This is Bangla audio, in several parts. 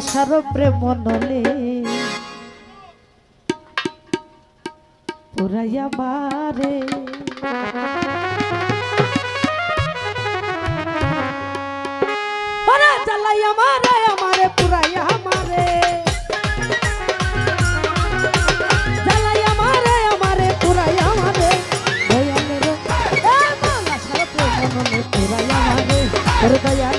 আশার প্রেম নলে পুরাইয়া বারে চালাইয়া মারে আমারে পুরাইয়া মারে Pero calla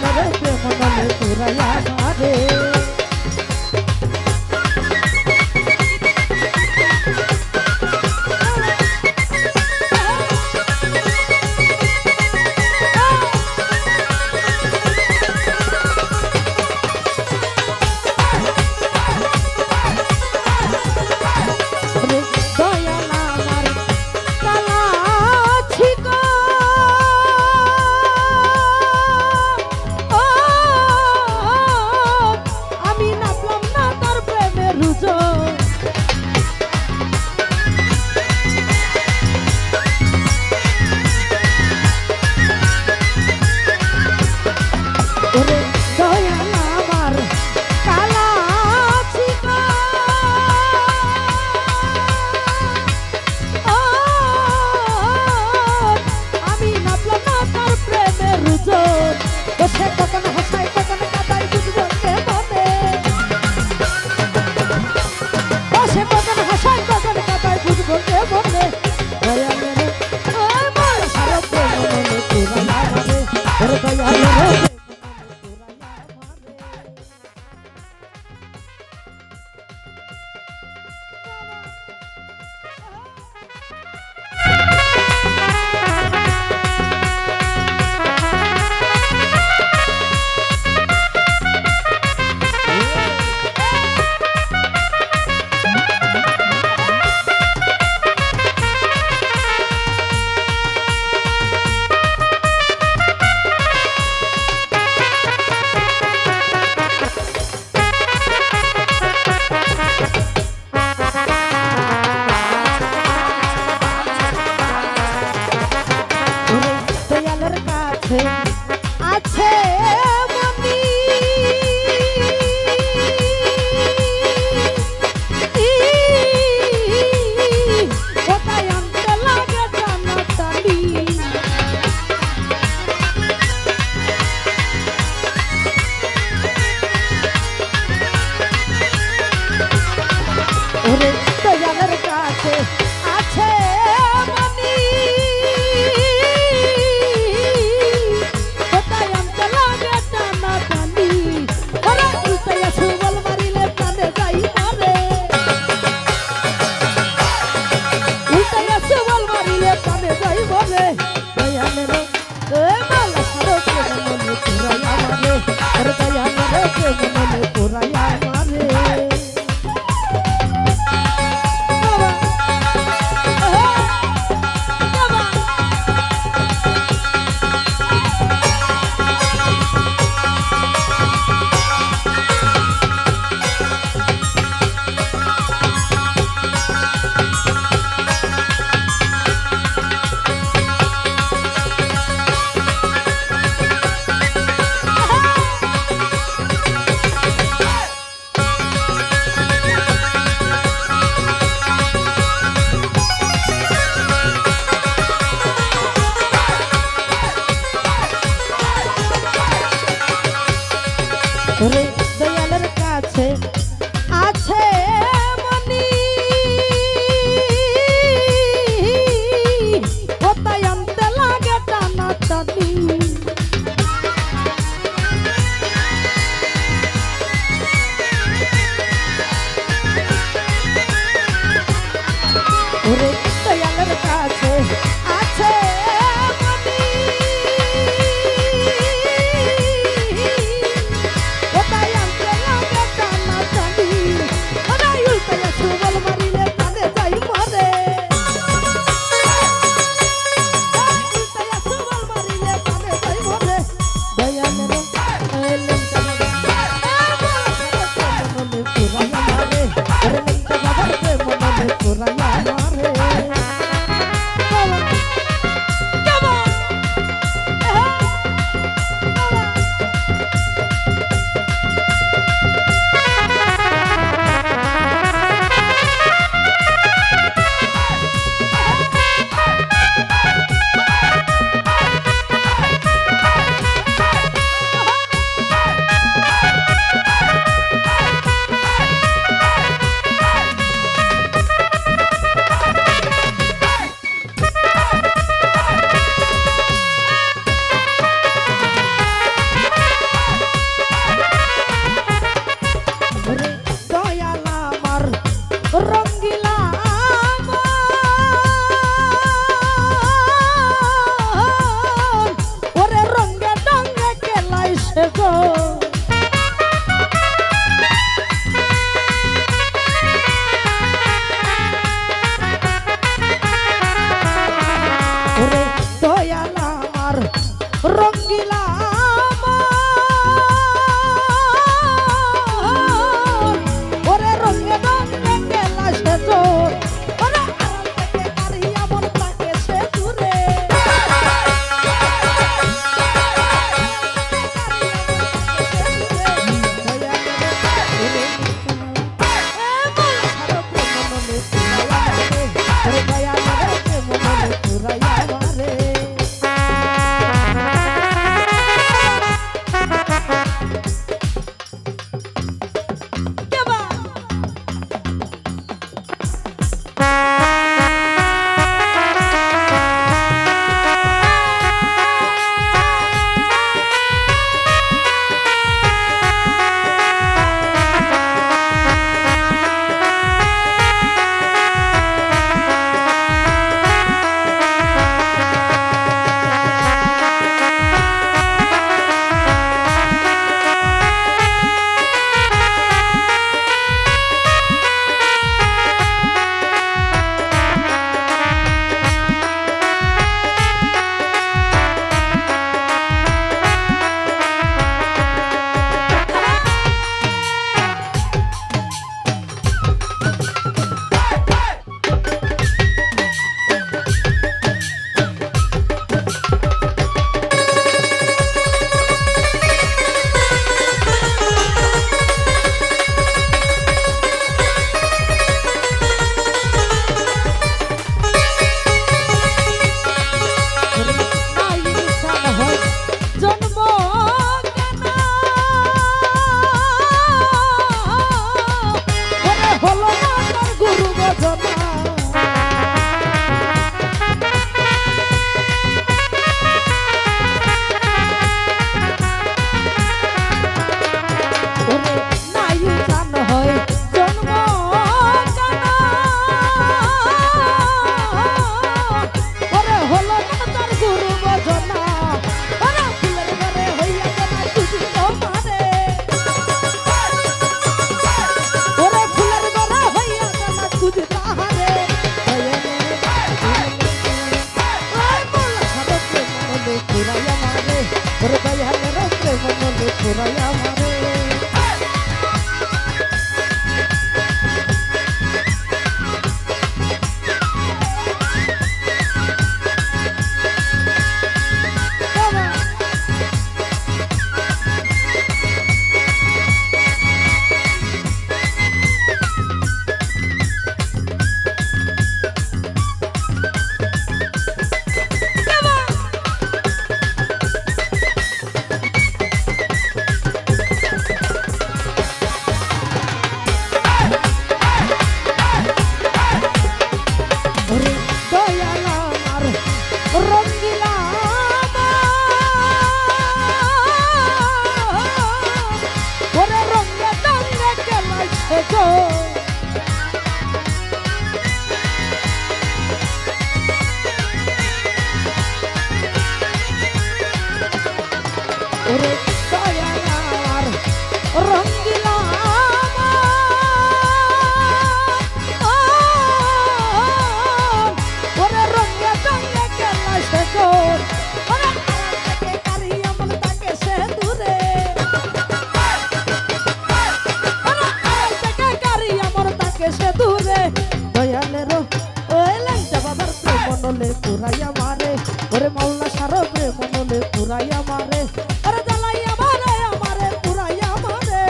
ওরে মাওলা সারব রে মনলে পুরাইয়া মারে আরে জ্বালাইয়া মারে আমারে পুরাইয়া মারে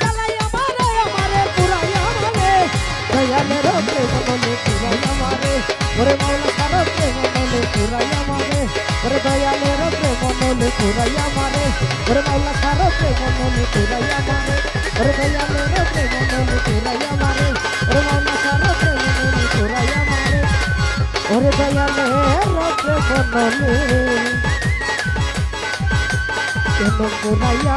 জ্বালাইয়া মারে আমারে পুরাইয়া মারে দয়ালে রব রে মনলে পুরাইয়া মারে ওরে মাওলা সারব রে মনলে পুরাইয়া মারে ওরে দয়ালে রব রে মনলে পুরাইয়া মারে ওরে মাওলা সারব রে মনলে পুরাইয়া মারে দয়ালে রাজে বনলে কেন পুরাইয়া